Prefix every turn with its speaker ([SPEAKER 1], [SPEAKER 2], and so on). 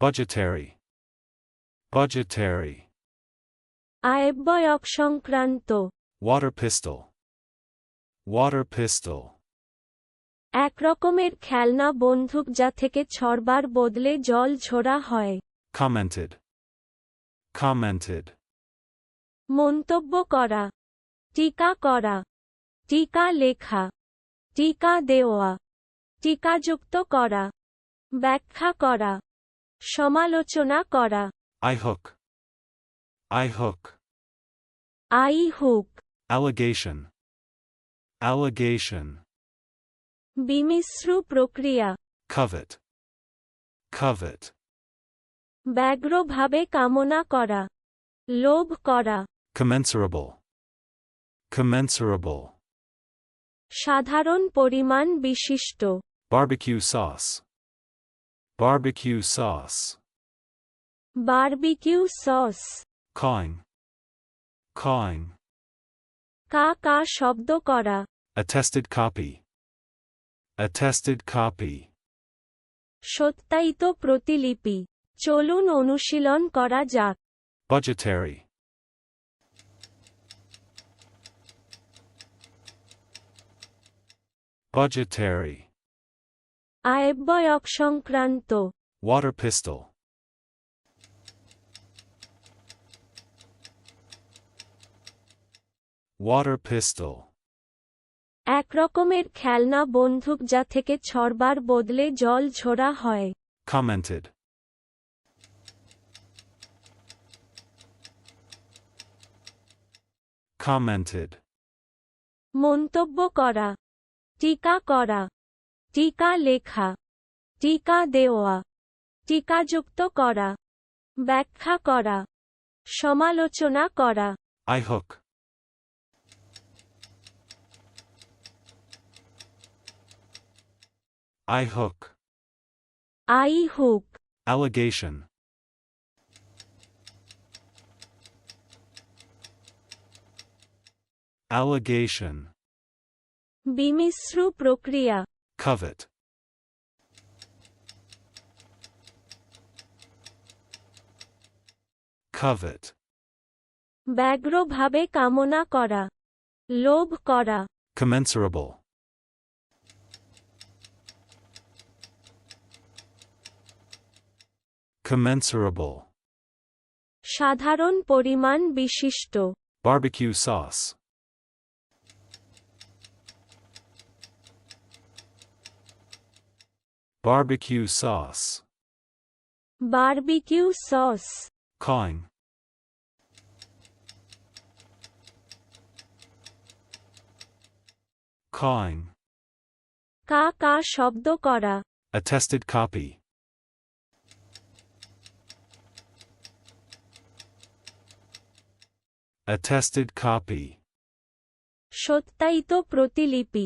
[SPEAKER 1] budgetary, budgetary,
[SPEAKER 2] আয়ব্যয়ক সংক্রান্ত
[SPEAKER 1] water pistol, water pistol,
[SPEAKER 2] এক রকমের খেলনা বন্দুক যা থেকে ছড়বার বদলে জল ঝোড়া হয়।
[SPEAKER 1] Commented, commented,
[SPEAKER 2] মন্তব্য করা। টিকা করা। টিকা লেখা। টিকা দেওয়া। টিকাযুক্ত করা। ব্যাখ্যা করা। সমালোচনা করা।
[SPEAKER 1] আই হোক আই হোক
[SPEAKER 2] আই হোক
[SPEAKER 1] অ্যালোগেশন অ্যালোগেশন
[SPEAKER 2] বিমিশ্র প্রক্রিয়া।
[SPEAKER 1] খবট খবট
[SPEAKER 2] ব্যাগ্রভাবে কামনা করা। লোভ করা।
[SPEAKER 1] কমেন্সারেবল কমেন্সারেবল
[SPEAKER 2] সাধারণ পরিমাণ বিশিষ্ট।
[SPEAKER 1] Barbecue sauce barbecue sauce,
[SPEAKER 2] barbecue sauce
[SPEAKER 1] cawing, cawing,
[SPEAKER 2] কা কা শব্দ করা
[SPEAKER 1] attested copy, attested copy,
[SPEAKER 2] সত্যায়িত প্রতিলিপি চলুন অনুশীলন করা যাক
[SPEAKER 1] budgetary, budgetary,
[SPEAKER 2] আয়ব্যয়ক সংক্রান্ত
[SPEAKER 1] water pistol, water pistol,
[SPEAKER 2] এক রকমের খেলনা বন্দুক যা থেকে ছড়বার বদলে জল ঝোড়া হয়।
[SPEAKER 1] Commented, commented,
[SPEAKER 2] মন্তব্য করা। টিকা করা। টিকা লেখা টিকা দেওয়া টিকাযুক্ত করা ব্যাখ্যা করা সমালোচনা করা।
[SPEAKER 1] I hook, I hook,
[SPEAKER 2] I hook.
[SPEAKER 1] Allegation, allegation,
[SPEAKER 2] বিমিশ্রু প্রক্রিয়া।
[SPEAKER 1] Covet, covet,
[SPEAKER 2] ব্যগ্রভাবে কামনা করা লোভ করা
[SPEAKER 1] commensurable, commensurable,
[SPEAKER 2] সাধারণ পরিমাণ বিশিষ্ট
[SPEAKER 1] barbecue sauce, barbecue sauce,
[SPEAKER 2] barbecue sauce
[SPEAKER 1] cawing, cawing,
[SPEAKER 2] কা কা শব্দ করা
[SPEAKER 1] attested copy, attested copy,
[SPEAKER 2] সত্যায়িত প্রতিলিপি